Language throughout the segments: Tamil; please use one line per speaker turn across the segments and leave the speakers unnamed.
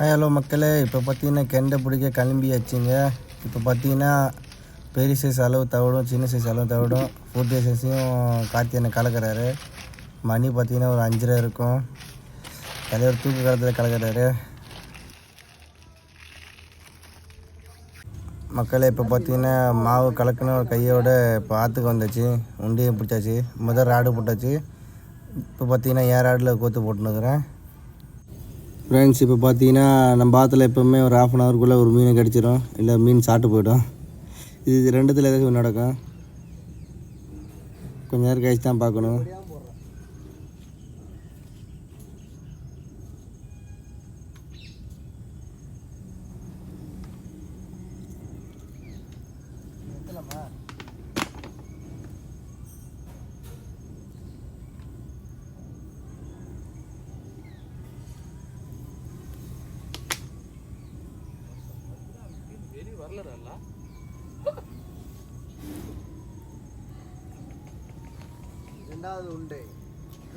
ஹலோ மக்களே. இப்போ பார்த்தீங்கன்னா கெண்டை பிடிக்க கிளம்பியாச்சுங்க. இப்போ பார்த்தீங்கன்னா பெரிய சைஸ் அளவு தவிடும் சின்ன சைஸ் அளவு தவிடும். ஃபோர்ட்டி சைஸையும் காத்தி என்ன கலக்கிறாரு. மணி பார்த்தீங்கன்னா ஒரு அஞ்சரை இருக்கும். தலைவர் தூக்கு காலத்தில் கலக்கிறாரு. மக்களே இப்போ பார்த்தீங்கன்னா மாவு கலக்கின ஒரு கையோட இப்போ ஆற்றுக்கு வந்துச்சு. உண்டியும் பிடிச்சாச்சு. முதல் ராடு போட்டாச்சு. இப்போ பார்த்தீங்கன்னா ஏன் ராடில் கோத்து போட்டுன்னுக்குறேன் ஃப்ரெண்ட்ஸ் இப்போ பார்த்தீங்கன்னா நம்ம ஆற்றுல எப்போவுமே ஒரு ஆஃப் அன் ஹவருக்குள்ளே ஒரு மீன் கிடச்சிரும். இல்லை மீன் சாப்பிட்டு போயிடும். இது ரெண்டுத்தில் ஏதாச்சும் நடக்கும்? கொஞ்ச நேரம் கழிச்சு தான் பார்க்கணும்.
ரெண்டாவது உண்டு.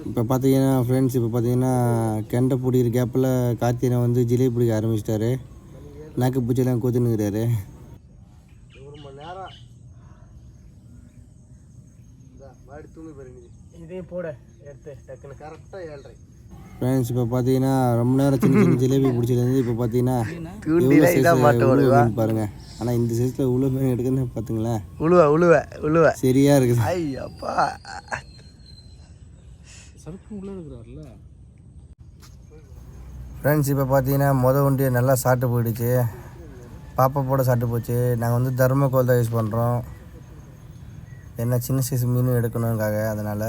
இப்போ பார்த்தீங்கன்னா ஃப்ரெண்ட்ஸ் இப்போ பார்த்தீங்கன்னா கெண்டை பிடிக்கிற கேப்பில் கார்த்திகனை வந்து ஜிலேபி பிடிக்க ஆரம்பிச்சிட்டாரு. நாக்கு பூச்சியெல்லாம் கூத்துனுக்கிறாரு
ஒரு மணி நேரம். இந்தா, மாடி தூங்கி போயிருங்க
இதையும் போட எடுத்து டக்குன்னு.
கரெக்டாக ஏழ்ரை.
ஃப்ரெண்ட்ஸ் இப்போ பார்த்தீங்கன்னா ரொம்ப நேரம் சின்ன சின்ன ஜிலேபி பிடிச்சிருந்து இப்போ பார்த்தீங்கன்னா உழுவ பாருங்க. ஆனால் இந்த சைஸில் உள்ள மீன் எடுக்குன்னு பார்த்துங்களேன்
உழுவ உழுவ உழுவ.
சரியா இருக்குது.
ஐயப்பா.
சறுக்கு உள்ளே இருக்கிறார்ல.
ஃப்ரெண்ட்ஸ் இப்போ பார்த்தீங்கன்னா மொதல் வண்டி நல்லா சாப்பிட்டு போயிடுச்சு. பாப்பா போட சாப்பிட்டு போச்சு. நாங்கள் வந்து தர்மக்கோல் தான் யூஸ் பண்ணுறோம் என்ன சின்ன சைஸ் மீன் எடுக்கணுங்காக அதனால்.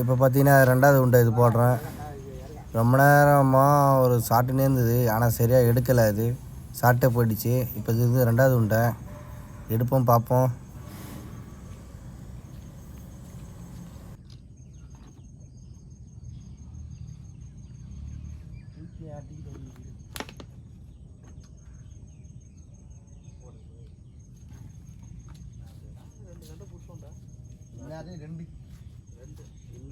இப்போ பார்த்தீங்கன்னா ரெண்டாவது உண்டை இது போடுறேன். ரொம்ப நேரமாக ஒரு சாப்பிட்டுனே இருந்தது. ஆனால் சரியாக எடுக்கலை அது. சாப்பிட்டே போயிடுச்சு. இப்போ இது ரெண்டாவது உண்டை. எடுப்போம் பார்ப்போம்
எல்லாத்தையும் ரெண்டு. ரெண்டு.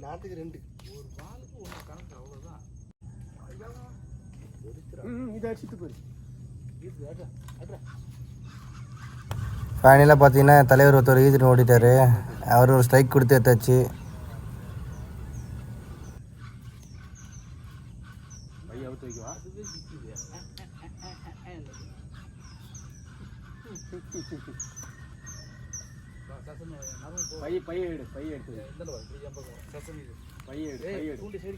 நாட்டுக்கு ரெண்டு. ஒரு வாளுக்கு ஒன்று கணக்கு அவ்வளோதான்
இதை அடிச்சுட்டு போய்
ஃபைனலாக பார்த்தீங்கன்னா தலைவர் ஒருத்தர் ஈதிட்டு ஓடிட்டாரு. அவர் ஒரு ஸ்ட்ரைக் கொடுத்து எடுத்தாச்சு.
பை பைய எடு பைய எடுத்து பைய எடு பைய எடு
தூண்டி சைடு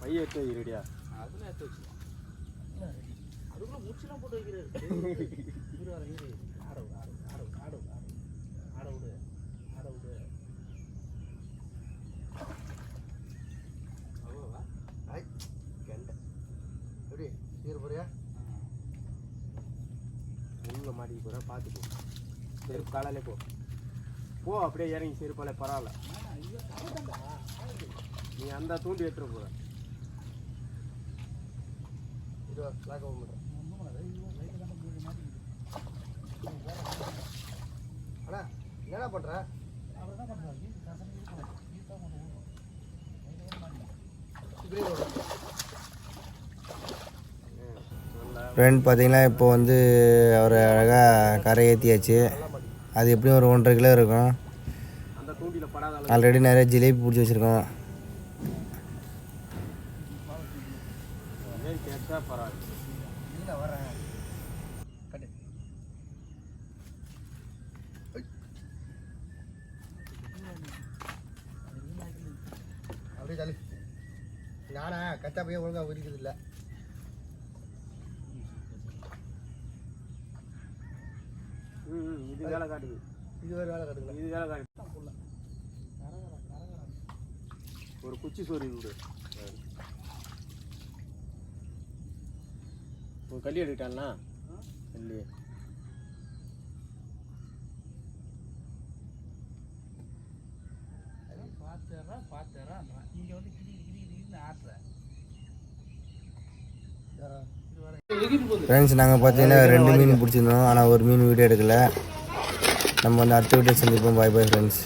பைய எடுத்து வை ரெடியா
எடுத்து வச்சுக்கலாம் அதுக்குள்ள மூச்சுலாம் போட்டு வைக்கிறாரு இரு வர இரு ஆட விடு ஆட விடு
மாட்டி பார்த்து போ செருப்பு காலாலே போ. போ அப்படியே இறங்கி செருப்பாலே பரவாயில்ல. நீ அந்த தூண்டி எட்டு போகிற
இது லாக் ஓப்பன் அண்ணா பண்ணுற இப்படியே போடுறேன்
ஃப்ரெண்ட் பார்த்தீங்கன்னா இப்போ வந்து அவரை அழகாக கரை ஏற்றியாச்சு அது எப்படியும் ஒரு ஒன்றரை கிலோ இருக்கும். ஆல்ரெடி நிறைய ஜிலேபி பிடிச்சி வச்சுருக்கோம்.
அப்படியே நானா கச்சா பையன் ஒழுங்காக உரிக்கிறது இல்லை
இது வேலை காட்டுது.
இது வேறு வேலை கட்டுங்களா
இது வேலை காட்டுது. ஒரு குச்சி சோறு விடு ஒரு களி எடுக்கிட்டான்னா? களி
பார்த்துறேன் பார்த்துறேன் இங்கே வந்து கிளி கிளி கிளின்னு ஆட்டுறேன்
ஃப்ரெண்ட்ஸ் நாங்கள் பார்த்தீங்கன்னா ரெண்டு மீன் பிடிச்சிருந்தோம். ஆனால் ஒரு மீன் வீடியோ எடுக்கல. நம்ம வந்து அடுத்த வீடியோ சந்திப்போம். பாய் பாய் ஃப்ரெண்ட்ஸ்